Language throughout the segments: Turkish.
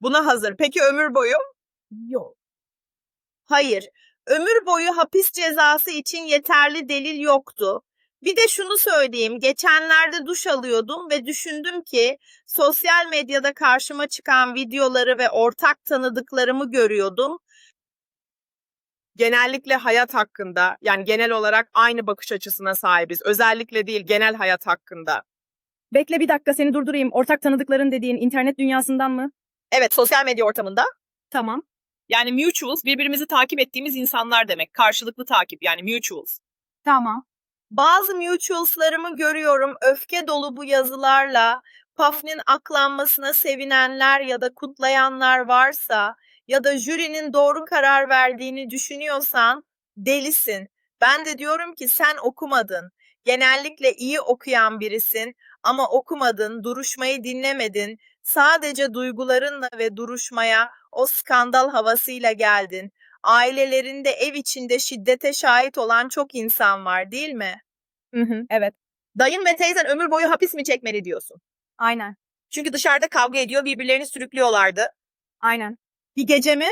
Buna hazır. Peki ömür boyu? Yok. Hayır. Ömür boyu hapis cezası için yeterli delil yoktu. Bir de şunu söyleyeyim. Geçenlerde duş alıyordum ve düşündüm ki sosyal medyada karşıma çıkan videoları ve ortak tanıdıklarımı görüyordum. Genellikle hayat hakkında, yani genel olarak aynı bakış açısına sahibiz. Özellikle değil, genel hayat hakkında. Bekle bir dakika seni durdurayım. Ortak tanıdıkların dediğin internet dünyasından mı? Evet, sosyal medya ortamında. Tamam. Yani mutuals, birbirimizi takip ettiğimiz insanlar demek. Karşılıklı takip, yani mutuals. Tamam. Bazı mutuals'larımı görüyorum öfke dolu bu yazılarla Puff'nin aklanmasına sevinenler ya da kutlayanlar varsa ya da jürinin doğru karar verdiğini düşünüyorsan delisin. Ben de diyorum ki sen okumadın. Genellikle iyi okuyan birisin ama okumadın, duruşmayı dinlemedin. Sadece duygularınla ve duruşmaya o skandal havasıyla geldin. Ailelerinde ev içinde şiddete şahit olan çok insan var değil mi? Hı hı, evet. Dayın ve teyzen ömür boyu hapis mi çekmeli diyorsun? Aynen. Çünkü dışarıda kavga ediyor, birbirlerini sürüklüyorlardı. Aynen. Bir gece mi?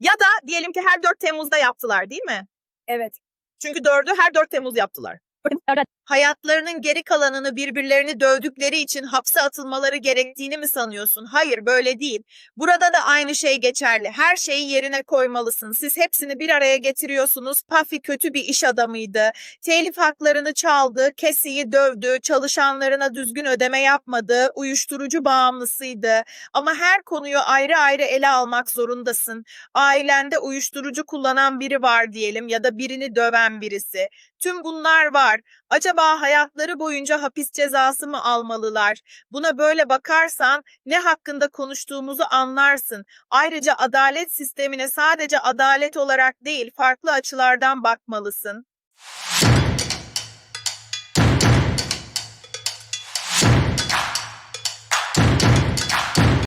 Ya da diyelim ki her 4 Temmuz'da yaptılar değil mi? Evet. Çünkü 4'ü her 4 Temmuz yaptılar. Hayatlarının geri kalanını birbirlerini dövdükleri için hapse atılmaları gerektiğini mi sanıyorsun? Hayır böyle değil. Burada da aynı şey geçerli. Her şeyi yerine koymalısın. Siz hepsini bir araya getiriyorsunuz. Puffy kötü bir iş adamıydı. Telif haklarını çaldı, Cassie'yi dövdü, çalışanlarına düzgün ödeme yapmadı, uyuşturucu bağımlısıydı. Ama her konuyu ayrı ayrı ele almak zorundasın. Ailende uyuşturucu kullanan biri var diyelim ya da birini döven birisi. Tüm bunlar var. Acaba hayatları boyunca hapis cezası mı almalılar? Buna böyle bakarsan ne hakkında konuştuğumuzu anlarsın. Ayrıca adalet sistemine sadece adalet olarak değil farklı açılardan bakmalısın.